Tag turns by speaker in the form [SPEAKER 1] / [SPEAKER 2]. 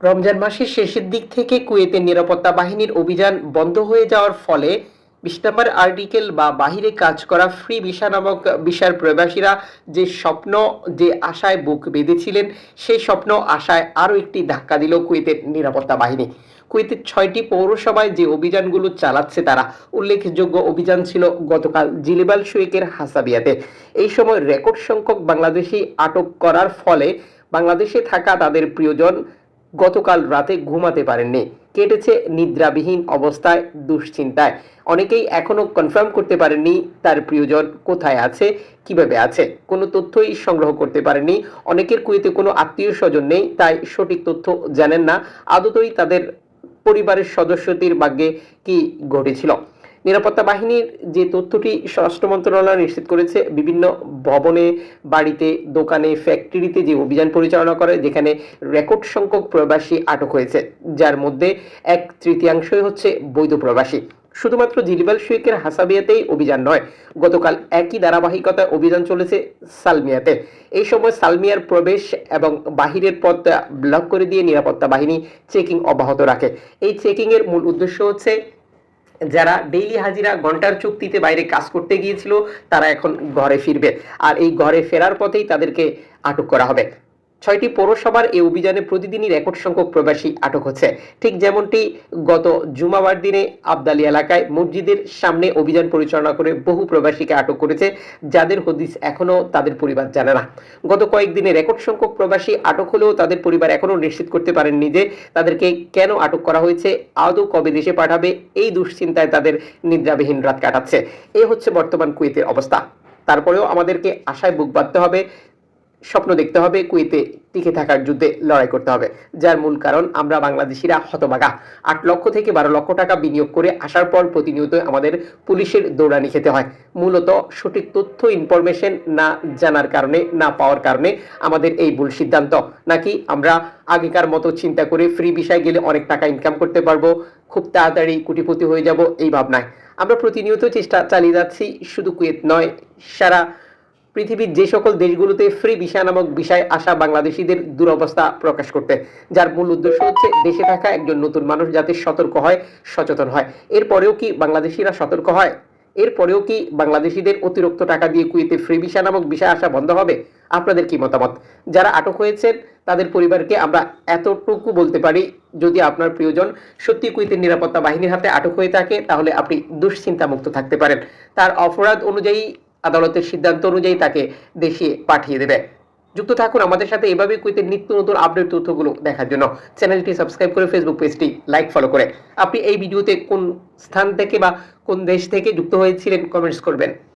[SPEAKER 1] রমজান মাসের শেষের দিক থেকে কুয়েতের নিরাপত্তা বাহিনীর অভিযান বন্ধ হয়ে যাওয়ার ফলে বিশ নম্বর আর্টিকেল বা বাহিরে কাজ করা ফ্রি ভিসা নামক ভিসার প্রবাসীরা যে স্বপ্ন, যে আশায় বুক বেঁধেছিলেন, সেই স্বপ্ন আশায় আরও একটি ধাক্কা দিল কুয়েতের নিরাপত্তা বাহিনী। কুয়েতের ছয়টি পৌরসভায় যে অভিযানগুলো চালাচ্ছে তারা, উল্লেখযোগ্য অভিযান ছিল গতকাল জিলিবাল শুয়েকের হাসাবিয়াতে। এই সময় রেকর্ড সংখ্যক বাংলাদেশি আটক করার ফলে বাংলাদেশে থাকা তাদের প্রিয়জন গতকাল রাতে ঘুমাতে পারেননি। কেটেছে নিদ্রাবিহীন অবস্থায় দুশ্চিন্তায়। অনেকেই এখনও কনফার্ম করতে পারেননি তার প্রিয়জন কোথায় আছে, কীভাবে আছে, কোনো তথ্যই সংগ্রহ করতে পারেননি। অনেকের কুয়েতে কোনো আত্মীয় স্বজন নেই, তাই সঠিক তথ্য জানেন না। আদতই তাদের পরিবারের সদস্যদের ভাগ্যে কি ঘটেছিল? নিরাপত্তা বাহিনীর যে তথ্যটি স্বরাষ্ট্র মন্ত্রণালয় নিশ্চিত করেছে, বিভিন্ন ভবনে, বাড়িতে, দোকানে, ফ্যাক্টরিতে যে অভিযান পরিচালনা করে, যেখানে রেকর্ড সংখ্যক প্রবাসী আটক হয়েছে। যার মধ্যে এক তৃতীয়াংশই হচ্ছে বৈধ প্রবাসী। শুধুমাত্র জিলিবাল শুয়েকের হাসাবিয়াতেই অভিযান নয়, গতকাল একই ধারাবাহিকতায় অভিযান চলেছে সালমিয়াতে। এই সময় সালমিয়ার প্রবেশ এবং বাহিরের পথ ব্লক করে দিয়ে নিরাপত্তা বাহিনী চেকিং অব্যাহত রাখে। এই চেকিংয়ের মূল উদ্দেশ্য হচ্ছে যারা ডেইলি হাজিরা ঘণ্টার চুক্তিতে বাইরে কাজ করতে গিয়েছিল, তারা এখন ঘরে ফিরবে। আর এই ঘরে ফেরার পথেই তাদেরকে আটক করা হবে। ছয়টি পৌরসভার এই অভিযানে প্রতিদিনই রেকর্ড সংখ্যক প্রবাসী আটক হচ্ছে। ঠিক যেমনটি গত জুমাবার দিনে আবদালি এলাকায় মসজিদের সামনে অভিযান পরিচালনা করে বহু প্রবাসীকে আটক করেছে, যাদের হদিস এখনও তাদের পরিবার জানে না। গত কয়েকদিনে রেকর্ড সংখ্যক প্রবাসী আটক হলেও তাদের পরিবার এখনও নিশ্চিত করতে পারেননি যে তাদেরকে কেন আটক করা হয়েছে, আদৌ কবে দেশে পাঠাবে, এই দুশ্চিন্তায় তাদের নিদ্রাবিহীন রাত কাটাচ্ছে। এই হচ্ছে বর্তমান কুয়েতের অবস্থা। তারপরেও আমাদেরকে আশায় বুক বাঁধতে হবে স্বপ্ন দেখতে হবে কুয়েতে টিকে থাকার যুদ্ধে লড়াই করতে হবে, যার মূল কারণ আমরা বাংলাদেশিরা হতবাগা। আট লক্ষ থেকে বারো লক্ষ টাকা বিনিয়োগ করে আসার পর প্রতিনিয়ত আমাদের পুলিশের দৌড়ানি খেতে হয়। মূলত সঠিক তথ্য ইনফরমেশন না জানার কারণে, না পাওয়ার কারণে আমাদের এই ভুল সিদ্ধান্ত। নাকি আমরা আগেকার মতো চিন্তা করে ফ্রি বিষয় গেলে অনেক টাকা ইনকাম করতে পারব? খুব তাড়াতাড়ি কোটিপতি হয়ে যাব এই ভাবনায়। আমরা প্রতিনিয়ত চেষ্টা চালিয়ে যাচ্ছি, শুধু কুয়েত নয়, সারা পৃথিবীর যে সকল দেশগুলোতে ফ্রি ভিসা নামক বিষয় আসা বাংলাদেশিদের দুরবস্থা প্রকাশ করতে, যার মূল উদ্দেশ্য হচ্ছে দেশে থাকা একজন নতুন মানুষ যাতে সতর্ক হয়, সচেতন হয়। এরপরেও কি বাংলাদেশিরা সতর্ক হয়? এরপরেও কি বাংলাদেশিদের অতিরিক্ত টাকা দিয়ে কুয়েতে ফ্রি ভিসা নামক বিষয় আসা বন্ধ হবে? আপনাদের কি মতামত? যারা আটক হয়েছেন, তাদের পরিবারকে আমরা এতটুকু বলতে পারি, যদি আপনার প্রিয়জন সত্যি কুয়েতের নিরাপত্তা বাহিনীর হাতে আটক হয়ে থাকে, তাহলে আপনি দুশ্চিন্তা মুক্ত থাকতে পারেন। তার অপরাধ অনুযায়ী আদালতের সিদ্ধান্ত অনুযায়ী তাকে দেশে পাঠিয়ে দেবে। যুক্ত থাকুন আমাদের সাথে এভাবে কুইতের নিত্য নতুন আপডেট তথ্যগুলো দেখার জন্য। চ্যানেলটি সাবস্ক্রাইব করে ফেসবুক পেজটি লাইক ফলো করে। আপনি এই ভিডিওতে কোন স্থান থেকে বা কোন দেশ থেকে যুক্ত হয়েছিলেন কমেন্টস করবেন।